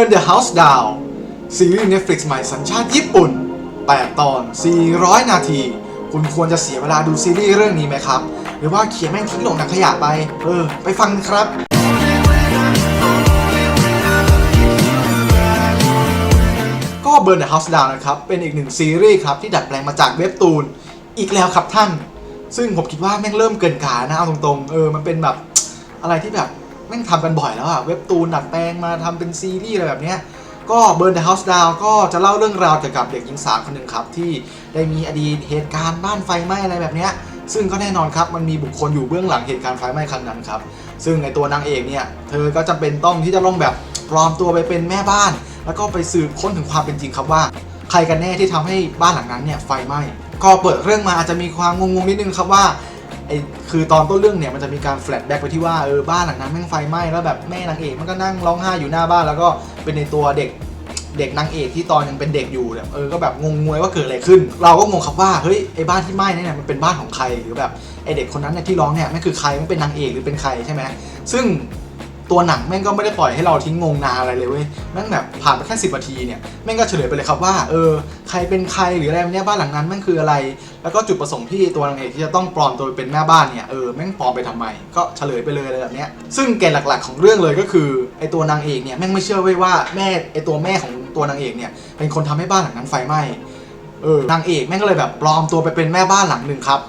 Burn the House Down ซีรีส์ Netflix ใหม่สัญชาติญี่ปุ่น 8 ตอน 400 นาที คุณควรจะเสียเวลาดูซีรีส์เรื่องนี้ไหมครับ หรือว่าเขียนแม่งทิ้งลงถังขยะไป เออ ไปฟังครับก็ Burn the House Down นะครับ เป็นอีกหนึ่งซีรีส์ครับ ที่ดัดแปลงมาจากเว็บตูน อีกแล้วครับท่าน ซึ่งผมคิดว่าแม่งเริ่มเกินกาลนะเอาตรงๆ เออ มันเป็นแบบอะไรที่แบบ แม่งทำกันบ่อยแล้วอะเว็บตูนดัดแปลงมาทำเป็นซีรีส์อะไรแบบเนี้ยก็ Burn the House Down ก็จะเล่าเรื่องราวเกี่ยวกับเด็กหญิงสาวคนหนึ่งครับ ที่ได้มีอดีตเหตุการณ์บ้านไฟไหม้อะไรแบบเนี้ยซึ่งก็แน่นอนครับมันมีบุคคลอยู่เบื้องหลังเหตุการณ์ไฟไหม้ครั้งนั้นครับ ซึ่งในตัวนางเอกเนี่ยเธอก็จำเป็นต้องที่จะต้องแบบปลอมตัวไปเป็นแม่บ้าน แล้วก็ไปสืบค้นถึงความเป็นจริงครับว่า ใครกันแน่ที่ทำให้บ้านหลังนั้นเนี่ยไฟไหม้ก็เปิดเรื่องมาอาจจะมีความงงๆนิดนึงครับว่า ไอ้คือตอนต้นเรื่องเนี่ยมันจะมีการแฟลชแบ็กไปที่ว่าเออบ้านหลังนั้นแม่งไฟไหม้แล้วแบบแม่นางเอกมันก็นั่งร้องไห้อยู่หน้าบ้านแล้วก็เป็นในตัวเด็กเด็กนางเอกที่ตอนยังเป็นเด็กอยู่แบบเออก็แบบงงงวยว่าเกิดอะไรขึ้น เราก็งงครับว่าเฮ้ยไอ้บ้านที่ไหม้เนี่ยมันเป็นบ้านของใครหรือแบบไอ้เด็กคนนั้นเนี่ยที่ร้องเนี่ยไม่คือใครไม่เป็นนางเอกหรือเป็นใครใช่ไหมซึ่ง ตัวหนังแม่งก็ไม่ได้ปล่อยให้เราทิ้งงงนานอะไรเลยเว้ยแม่งแบบผ่านไปแค่สิบนาทีเนี่ยแม่งก็เฉลยไปเลยครับว่าเออใครเป็นใครหรืออะไรเนี้ยบ้านหลังนั้นแม่งคืออะไร แล้วก็จุดประสงค์ที่ตัวนางเอกที่จะต้องปลอมตัวเป็นแม่บ้านเนี่ยเออแม่งปลอมไปทำไม ก็เฉลยไปเลยอะไรแบบเนี้ยซึ่งแกนหลักๆ ของเรื่องเลยก็คือไอตัวนางเอกเนี่ยแม่งไม่เชื่อเว้ยว่าแม่ไอตัวแม่ของตัวนางเอกเนี่ยเป็นคนทำให้บ้านหลังนั้นไฟไหม้เออนางเอกแม่งก็เลยแบบปลอมตัวไปเป็นแม่บ้านหลังหนึ่งครับ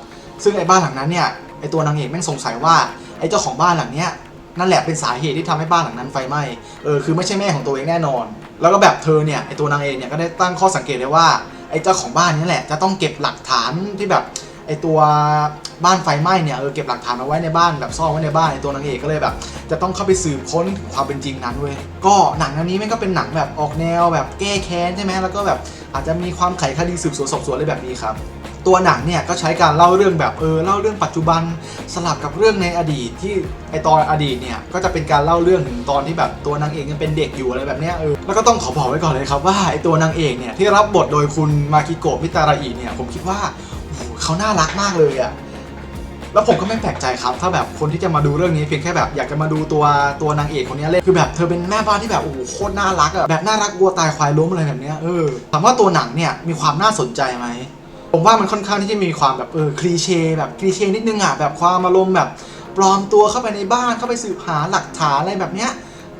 ซึ่งไอ้บ้านหลังนั้นเนี่ยไอตัวนางเอกแม่งสงสัยว่าไอเจ้าของบ้านหลังเนี้ย นั่นแหละเป็นสาเหตุที่ทำให้บ้านหลังนั้นไฟไหม้เออคือไม่ใช่แม่ของตัวเองแน่นอน แล้วก็แบบเธอเนี่ยไอตัวนางเอกเนี่ยก็ได้ตั้งข้อสังเกตเลยว่าไอเจ้าของบ้านนี่แหละจะต้องเก็บหลักฐานที่แบบไอตัวบ้านไฟไหม้เนี่ยเออเก็บหลักฐานเอาไว้ในบ้านแบบซ่อนไว้ในบ้านไอตัวนางเอกก็เลยแบบ จะต้องเข้าไปสืบค้นความเป็นจริงนั้นเว้ยก็หนังอันนี้แม่งก็เป็นหนังแบบออกแนวแบบแก้แค้นใช่ไหมแล้วก็แบบ อาจจะมีความไขคดีสืบสวนสอบสวนอะไรแบบนี้ครับ ตัวหนังเนี่ยก็ใช้การเล่าเรื่องแบบเออเล่าเรื่องปัจจุบันสลับกับเรื่องในอดีตที่ไอตอนอดีตเนี่ยก็จะเป็นการเล่าเรื่องถึงตอนที่แบบตัวนางเอกยังเป็นเด็กอยู่อะไรแบบเนี้ยเออแล้วก็ต้องขอบอกไว้ก่อนเลยครับว่าไอตัวนางเอกเนี่ยที่รับบทโดยคุณมาคิโกะมิตาราอิเนี่ยผมคิดว่าโอ้โหเขาน่ารักมากเลยอะ แล้วผมก็ไม่แปลกใจครับ ถ้าแบบคนที่จะมาดูเรื่องนี้เพียงแค่แบบอยากจะมาดูตัวตัวนางเอกคนนี้เล่นคือแบบเธอเป็นแม่บ้านที่แบบโอ้โหโคตรน่ารักอะแบบน่ารักวัวตายควายล้มอะไรแบบเนี้ยเออถามว่าตัวหนังเนี่ยมีความน่าสนใจไหมผมว่ามันค่อนข้างที่จะมีความแบบเออคลีเช่แบบคลีเช่นิดนึงอะแบบความอารมณ์แบบปลอมตัวเข้าไปในบ้านเข้าไปสืบหาหลักฐานอะไรแบบเนี้ย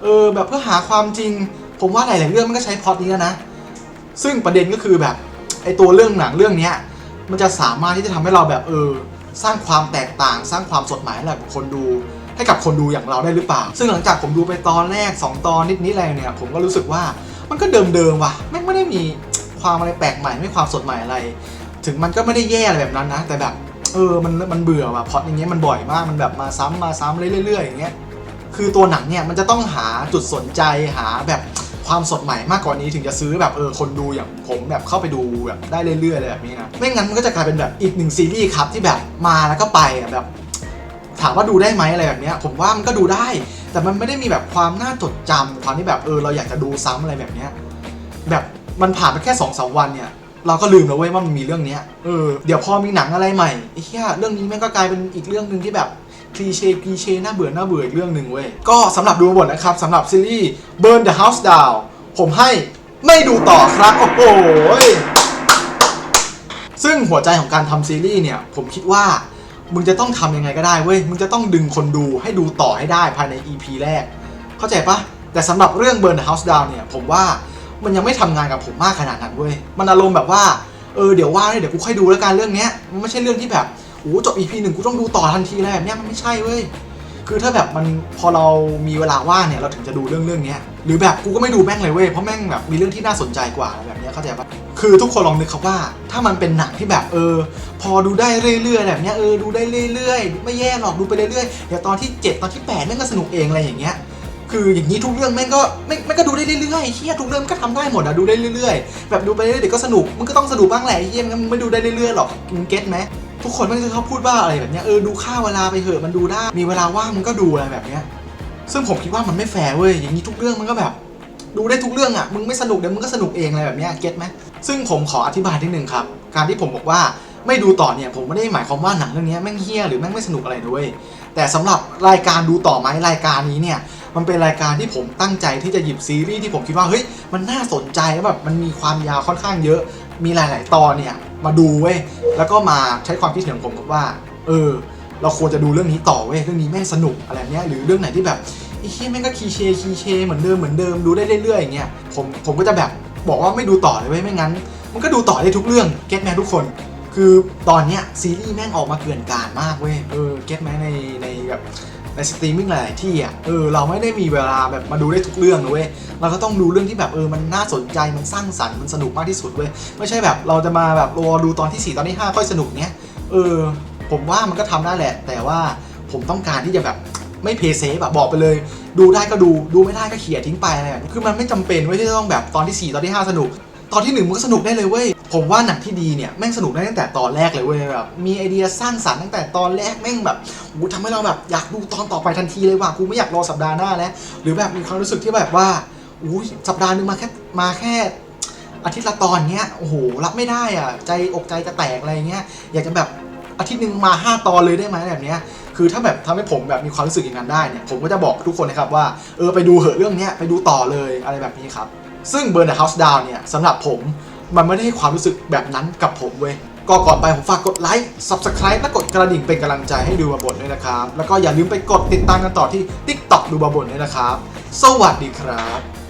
เออแบบเพื่อหาความจริง ผมว่าหลาย ๆ เรื่องมันก็ใช้พล็อตนี้แล้วนะ ซึ่งประเด็นก็คือแบบไอตัวเรื่องหนังเรื่องเนี้ยมันจะสามารถที่จะทำให้เราแบบเออ สร้างความแตกต่าง สร้างความสดใหม่ให้กับคนดู ให้กับคนดูอย่างเราได้หรือเปล่า ซึ่งหลังจากผมดูไปตอนแรก 2 ตอนนิดๆอะไรเนี่ยผมก็รู้สึกว่ามันก็เดิมๆว่ะแม่ไม่ได้มีความอะไรแปลกใหม่ไม่ความสดใหม่อะไร ถึงมันก็ไม่ได้แย่อะไรแบบนั้นนะ แต่แบบเออมันมันเบื่อว่ะพออย่างเงี้ยมันบ่อยมากมันแบบมาซ้ำมาซ้ำเรื่อยๆอย่างเงี้ยคือตัวหนังเนี่ยมันจะต้องหาจุดสนใจหาแบบ ความสดใหม่มากกว่านี้ถึงจะซื้อแบบเออคนดูอย่างผมแบบเข้าไปดูแบบได้เรื่อยๆอะไรแบบนี้นะไม่งั้นมันก็จะกลายเป็นแบบอีกหนึ่งซีรีส์ครับที่แบบมาแล้วก็ไปอะแบบ ถามว่าดูได้ไหมอะไรแบบเนี้ยผมว่ามันก็ดูได้ แต่มันไม่ได้มีแบบความน่าจดจำความที่แบบเออเราอยากจะดูซ้ำอะไรแบบเนี้ยแบบมันผ่านไปแค่สองสามวันเนี่ยเราก็ลืมแล้วเว้ยว่ามันมีเรื่องเนี้ยเออเดี๋ยวพอมีหนังอะไรใหม่ไอ้เหี้ยเรื่องนี้แม่งก็กลายเป็นอีกเรื่องหนึ่งที่แบบ คลีเช่คลีเช่น่าเบื่อน่าเบื่ออีกเรื่องหนึ่งเว้ย ก็สำหรับดูบทนะครับสำหรับซีรีส์ Burn the House Down ผมให้ไม่ดูต่อครับ โอ้โหซึ่งหัวใจของการทำซีรีส์เนี่ย ผมคิดว่ามึงจะต้องทำยังไงก็ได้เว้ย มึงจะต้องดึงคนดูให้ดูต่อให้ได้ภายใน EP แรก เข้าใจปะแต่สำหรับเรื่อง Burn the House Down เนี่ย ผมว่ามันยังไม่ทำงานกับผมมากขนาดนั้นเว้ย มันอารมณ์แบบว่า เออ เดี๋ยวว่าเดี๋ยวกูค่อยดูแล้วกันเรื่องเนี้ย มันไม่ใช่เรื่องที่แบบ โอ้จบ EP หนึ่งกูต้องดูต่อทันทีอะไรแบบเนี้ยมันไม่ใช่เว้ยคือถ้าแบบมันพอเรามีเวลาว่างเนี่ยเราถึงจะดูเรื่องเรื่องนี้หรือแบบกูก็ไม่ดูแม่งเลยเว้ยเพราะแม่งแบบมีเรื่องที่น่าสนใจกว่าอะไรแบบเนี้ยเข้าใจปะคือทุกคนลองนึกครับว่า ถ้ามันเป็นหนังที่แบบเออ พอดูได้เรื่อยๆแบบเนี้ยเออดูได้เรื่อยๆ ไม่แย่หรอกดูไปเรื่อยๆเดี๋ยวตอนที่ 7 ตอนที่8แม่งก็สนุกเองอะไรอย่างเงี้ยคืออย่างนี้ทุกเรื่องแม่งก็ไม่ไม่ก็ดูได้เรื่อยๆเฮียทุกเรื่องมันก็ทำได้หมดอะดูได้เรื่อยๆ แบบดูไปเรื่อยๆเดี๋ยวก็สนุกมันก็ต้องสนุกบ้างแหละเฮียมันไม่ดูได้เรื่อยๆหรอกมึงเก็ตไหม ทุกคนมันจะชอบพูดว่าอะไรแบบเนี้ยเออดูค่าเวลาไปเถอะมันดูได้ มีเวลาว่างมันก็ดูอะไรแบบเนี้ยซึ่งผมคิดว่ามันไม่แฟร์เว้ยอย่างนี้ทุกเรื่องมันก็แบบ ดูได้ทุกเรื่องอะมึงไม่สนุกเดี๋ยวมึงก็สนุกเองอะไรแบบเนี้ยเก็ตไหมซึ่งผมขออธิบายนิดนึงครับ การที่ผมบอกว่าไม่ดูต่อเนี่ยผมไม่ได้หมายความว่าหนังเรื่องนี้แม่งเฮี้ยหรือแม่งไม่สนุกอะไรนะเว้ยแต่สำหรับรายการดูต่อไหมรายการนี้เนี่ยมันเป็นรายการที่ผมตั้งใจที่จะหยิบซีรีส์ที่ผมคิดว่าเฮ้ยมันน่าสนใจแล้วแบบมันมีความยาวค่อนข้างเยอะ มีหลาย ๆ ตอนเนี่ยมาดูเว้ยแล้วก็มาใช้ความคิดเห็นของผมกับว่า เออ เราควรจะดูเรื่องนี้ต่อเว้ยเรื่องนี้แม่งสนุกอะไรเนี้ยหรือเรื่องไหนที่แบบไอ้เหี้ยแม่งก็คีเชคีเชเหมือนเดิมเหมือนเดิมดูได้เรื่อยๆอย่างเงี้ยผมผมก็จะแบบบอกว่าไม่ดูต่อเลยเว้ยไม่งั้น มันก็ดูต่อได้ทุกเรื่องเก็ตแมทุกคน คือตอนเนี้ยซีรีส์แม่งออกมาเกลื่อนกาดมากเว้ยเออเก็ตแมในใน แบบในสตรีมมิ่งหลายที่อะเออเราไม่ได้มีเวลาแบบมาดูได้ทุกเรื่องนะเว้ยเราก็ต้องดูเรื่องที่แบบเออมันน่าสนใจมันสร้างสรรค์มันสนุกมากที่สุดเว้ยไม่ใช่แบบเราจะมาแบบรอดูตอนที่ 4 ตอนที่ 5 ค่อยสนุกเนี้ยเออผมว่ามันก็ทำได้แหละ แต่ว่าผมต้องการที่จะแบบไม่เพย์เซฟอะบอกไปเลย ดูได้ก็ดูดูไม่ได้ก็เขี่ยทิ้งไปอะไรแบบนี้คือมันไม่จำเป็นเว้ยที่จะต้องแบบตอนที่ 4 ตอนที่ 5 สนุก ตอนที่หนึ่งมันก็สนุกได้เลยเว้ย ผมว่าหนังที่ดีเนี่ยแม่งสนุกได้ตั้งแต่ตอนแรกเลยเว้ยแบบมีไอเดียสร้างสรรค์ตั้งแต่ตอนแรกแม่งแบบโอ้ทำให้เราแบบอยากดูตอนต่อไปทันทีเลยว่ะกูไม่อยากรอสัปดาห์หน้าแล้วหรือแบบมีความรู้สึกที่แบบว่าอุ้สัปดาห์หนึงมาแค่มาแค่อาทิตย์ละตอนเนี้ยโอ้โหรับไม่ได้อะใจอกใจจะแตกอะไรเงี้ยอยากจะแบบอาทิตย์หนึ่งมาห้าตอนเลยได้ไหมแบบเนี้ยคือถ้าแบบทำให้ผมแบบมีความรู้สึกอย่างนั้นได้เนี่ยผมก็จะบอกทุกคนนะครับว่าเออไปดูเหอะเรื่องเนี้ยไปดูต่อเลยอะไรแบบนี้ครับซึ่ง Burn the House Down เนี่ยสำหรับผม มันไม่ได้ให้ความรู้สึกแบบนั้นกับผมเว้ยก็ก่อนไปผมฝากกดไลค์ Subscribe และกดกระดิ่งเป็นกำลังใจให้ดูบาบนด้วยนะครับ แล้วก็อย่าลืมไปกดติดตามกันต่อที่ TikTok ดูบาบนด้วยนะครับ สวัสดีครับ